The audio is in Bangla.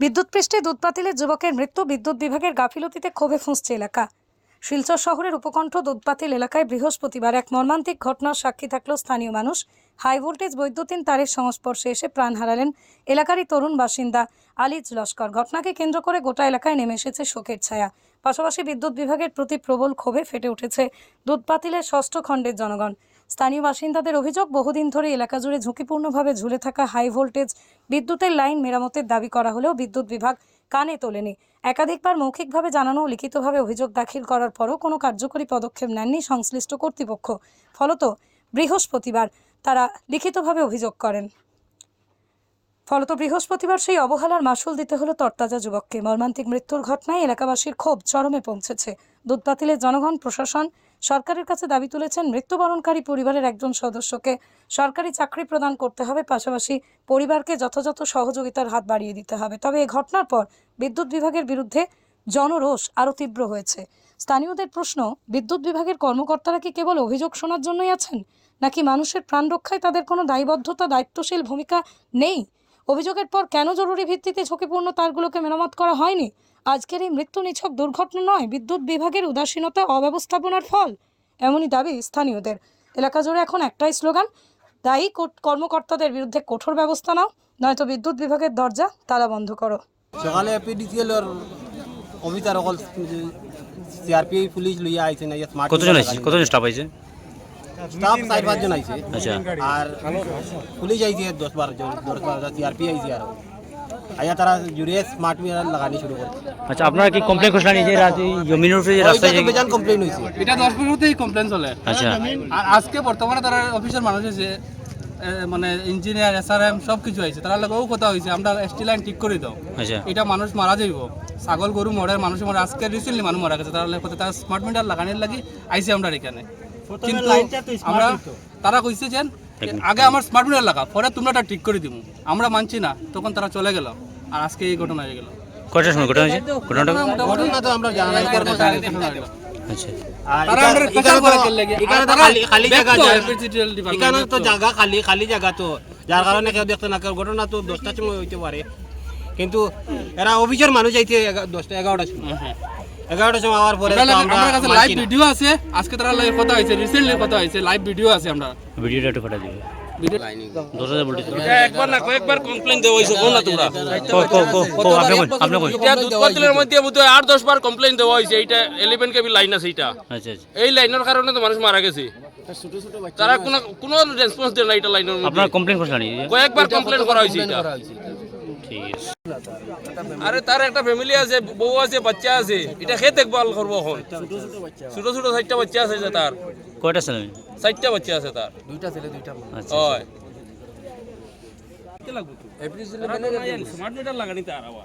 বিদ্যুৎ পৃষ্ঠে দুধ পাতিলের যুবকের মৃত্যু বিদ্যুৎ বিভাগের গাফিলতিতে ক্ষোভে ফুঁসছে এলাকা। শিলচর শহরের উপকণ্ঠ দুধপাতিল এলাকায় বৃহস্পতিবার এক মর্মান্তিক ঘটনার সাক্ষী থাকল স্থানীয় মানুষ। হাই ভোল্টেজ বৈদ্যুতিন তারের সংস্পর্শে এসে প্রাণ হারালেন এলাকারই তরুণ বাসিন্দা আলিজ লস্কর। ঘটনাকে কেন্দ্র করে গোটা এলাকায় নেমে এসেছে শোকের ছায়া। পাশাপাশি বিদ্যুৎ বিভাগের প্রতি প্রবল ক্ষোভে ফেটে উঠেছে দুধপাতিলের ষষ্ঠ খণ্ডের জনগণ। স্থানীয় বাসিন্দাদের অভিযোগ, বহুদিন ধরে এলাকা জুড়ে ঝুঁকিপূর্ণভাবে ঝুলে থাকা হাই ভোল্টেজ বিদ্যুতের লাইন মেরামতের দাবি করা হলেও বিদ্যুৎ বিভাগ কানে তোলেনি। একাধিকবার মৌখিকভাবে জানানো লিখিতভাবে অভিযোগ দাখিল করার পরও কোনো কার্যকরী পদক্ষেপ নেননি সংশ্লিষ্ট কর্তৃপক্ষ। ফলত বৃহস্পতিবার তারা লিখিতভাবে অভিযোগ করেন। ফলত বৃহস্পতিবার সেই অবহেলার মাসুল দিতে হলো তরতাজা যুবককে। মর্মান্তিক মৃত্যুর ঘটনায় এলাকাবাসীর ক্ষোভ চরমে পৌঁছেছে। দুধপাতিলের জনগণ, প্রশাসন, সরকারের কাছে দাবি তুলেছেন মৃত্যুবরণকারী পরিবারের একজন সদস্যকে। সরকারি চাকরি প্রদান করতে হবে, পাশাপাশি পরিবারকে যথাযথ সহযোগিতার হাত বাড়িয়ে দিতে হবে। তবে এ ঘটনার পর বিদ্যুৎ বিভাগের বিরুদ্ধে জনরোষ আরও তীব্র হয়েছে। স্থানীয়দের প্রশ্ন, বিদ্যুৎ বিভাগের কর্মকর্তারা কি কেবল অভিযোগ শোনার জন্যই আছেন? নাকি মানুষের প্রাণ রক্ষায় তাদের কোনো দায়বদ্ধতা, দায়িত্বশীল ভূমিকা নেই? অভিযোগের পর কেন জরুরি ভিত্তিতে ঝুঁকিপূর্ণ তারগুলোকে মেরামত করা হয়নি? আজকের এই মৃত্যু নিছক দুর্ঘটনা নয় বিদ্যুৎ বিভাগের উদাসীনতা অব্যবস্থাপনার ফল। এমনই দাবি স্থানীয়দের। এলাকা জুড়ে এখন একটাই স্লোগান দায়ী কর- কর্মকর্তাদের বিরুদ্ধে কঠোর ব্যবস্থা নাও নয়তো বিদ্যুৎ বিভাগের দরজা তালা বন্ধ করো। সকালে পিডিসিএলের অফিসার অকল সিআরপি পুলিশ লইয়া আইছে না কতজন আছে কতজন স্টাফ আছে স্টাফ চার পাঁচজন আইছে। আচ্ছা। আর পুলিশ আইছে দশ বারো জন দশ বারো সিআরপি আইছে আর। আইয়া তারা জুড়ে স্মার্ট মিটার লাগানি শুরু করে আচ্ছা আপনারা কি কমপ্লেন করছিলেন এই যে রাতে জমিনের উপরে যে রাস্তায় যে বেজান কমপ্লেন হয়েছে এটা দশ মিনিটেই কমপ্লেন চলে। আচ্ছা। আর আজকে বর্তমানে তারা অফিসের মানুষ আছে মানে ইঞ্জিনিয়ার এসআরএম সব কিছু আছে তারা লগেও কথা হয়েছে আমরা এসটি লাইন ঠিক করে দাও। আচ্ছা। এটা মানুষ মারা যাইব। ছাগল গরু মরে মানুষ মরে আজকে রিসেন্টলি মানুষ মারা গেছে। তারা কথা তারা স্মার্ট মিটার লাগানোর লাগি আইছে আমরা এখানে। কিন্তু আমরা তারা কইছে যে আগে আমার স্মার্ট মিটার লাগা পরে তোমরা এটা ঠিক করে দিব। আমরা মানছি না তখন তারা চলে গেল। আর আজকে এই ঘটনা হয়ে গেল। কয়টার সময় ঘটনা হয়েছে? ঘটনাটা? ঘটনা তো আমরা জানা নাই আচ্ছা। তো- এখানে তো খালি খালি জায়গা খালি খালি জায়গা তো। যার কারণে কেউ দেখতে না কেউ ঘটনা তো দশটার সময় হইতে পারে। কিন্তু এরা অফিসের মানুষ আইছে এগা- দশটা এগারোটার সময়। এগারোটার সময় আওয়ার পরে তো আমরা কাছে লাইভ ভিডিও আছে আজকে তারা লাগে কথা হয়েছে রিসেন্টলি কথা হয়েছে লাইভ ভিডিও আছে আমরা। ভিডিওটা একটু ফাটা দিবে একবার না কয়েকবার কমপ্লেন দেওয়া হয়েছে কোন না তোমরা। দুধ পাতিলের মধ্যে বোধহয় আট দশ বার কমপ্লেন দেওয়া হয়েছে এইটা ইলেভেন কেবি লাইন আছে এটা আচ্ছা আচ্ছা। এই লাইনের কারণে তো মানুষ মারা গেছে। তারা কোনো কোনো রেসপন্স দেয় না এটা লাইনের আপনারা কমপ্লেন করছিলেন কয়েকবার কমপ্লেন করা হয়েছে এটা আরে তার একটা ফ্যামিলি আছে বউ আছে বাচ্চা আছে। এটা খেয়ে দেখভাল করব এখন। ছোট ছোট চারটা বাচ্চা আছে যে তার। কয়টা ছেলে? মেয়ে? চারটা বাচ্চা আছে তার। আচ্ছা হয়। স্মার্ট মিটার লাগানি তার আবার।